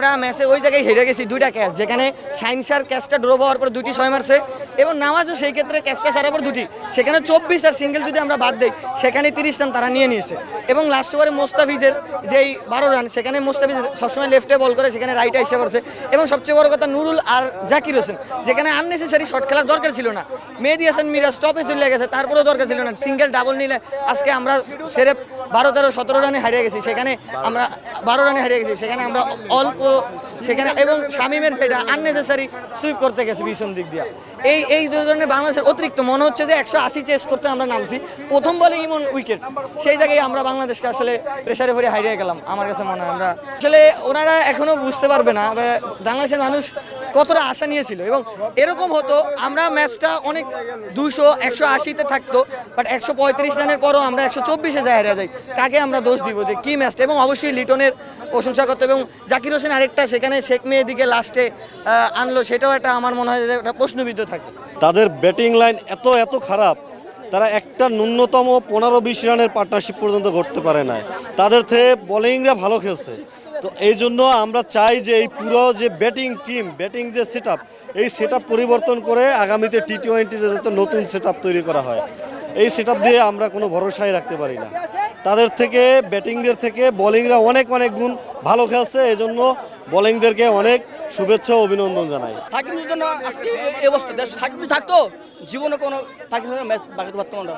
আমরা ম্যাচে ওই জায়গায় হেরে গেছি দুইটা ক্যাচ যেখানে সাইনসার ক্যাচটা ড্র হওয়ার পর দুটি ছয় মারছে এবং নামাজও সেই ক্ষেত্রে ক্যাচটা ছাড়ার পর দুটি। সেখানে চব্বিশ আর সিঙ্গেল যদি আমরা বাদ দিই, সেখানে তিরিশ রান তারা নিয়ে নিয়েছে। এবং লাস্ট ওভারে মোস্তাফিজের যেই বারো রান সেখানে মোস্তাফিজ সবসময় লেফটে বল করে, সেখানে রাইটে এসে পড়ছে। এবং সবচেয়ে বড় কথা নুরুল আর জাকির হোসেন, যেখানে আননেসেসারি শট খেলার দরকার ছিল না। মেহেদি হাসান মিরাজ স্টপে চলে গেছে, তারপরেও দরকার ছিল না। সিঙ্গেল ডাবল নিলে আজকে আমরা সেরে বারো, তেরো, সতেরো রানে হারিয়ে গেছি, সেখানে আমরা বারো রানে হারিয়ে গেছি, সেখানে আমরা অল্প সেখানে এবং শামিমের যেটা আননেসেসারি সুইপ করতে গেছে ভীষণ দিক দিয়ে। এই এই ধরনের বাংলাদেশের অতিরিক্ত, মনে হচ্ছে যে একশো আশি চেস করতে আমরা নামছি। প্রথম বলে ইমন উইকেট সেই জায়গায় আমরা বাংলাদেশকে আসলে প্রেসারে ভরে হারিয়ে গেলাম, আমার কাছে মনে হয়। আমরা আসলে ওনারা এখনও বুঝতে পারবে না বাংলাদেশের মানুষ কতটা আশা নিয়েছিল। এবং এরকম হতো, আমরা ম্যাচটা অনেক দুশো একশো আশিতে থাকতো বাট একশো পঁয়ত্রিশ রানের পরও আমরা একশো চব্বিশে যায় হারিয়ে যাই। কাকে আমরা দোষ দিব যে কি ম্যাচটা এবং অবশ্যই লিটনের প্রশংসা করতে এবং জাকির হোসেন আরেকটা, সেখানে শেখ মেয়েদিকে লাস্টে আনলো, সেটাও একটা আমার মনে হয় যে একটা প্রশ্নবিদ্ধ থাকে। তাদের ব্যাটিং লাইন এত এত খারাপ তারা একটা ন্যূনতম পনেরো বিশ রানের পার্টনারশিপ পর্যন্ত করতে পারে না তাদের থেকে বোলিংরা ভালো খেলছে। তো এই জন্য আমরা চাই যে এই পুরো যে ব্যাটিং টিম ব্যাটিং যে সেট এই সেট পরিবর্তন করে আগামীতে টি টোয়েন্টিতে যাতে নতুন সেট তৈরি করা হয়। এই সেট দিয়ে আমরা কোনো ভরসাই রাখতে পারি না। তাদের থেকে ব্যাটিংদের থেকে বোলিংরা অনেক অনেক গুণ ভালো খেলছে। এই জন্য বোলিংদেরকে অনেক শুভেচ্ছা অভিনন্দন জানাই। সাকিবের জন্য আজকে এই অবস্থা, দেশ সাকিব থাকতো, জীবনে কোনো পাকিস্তানের ম্যাচ বাকি পারতাম না।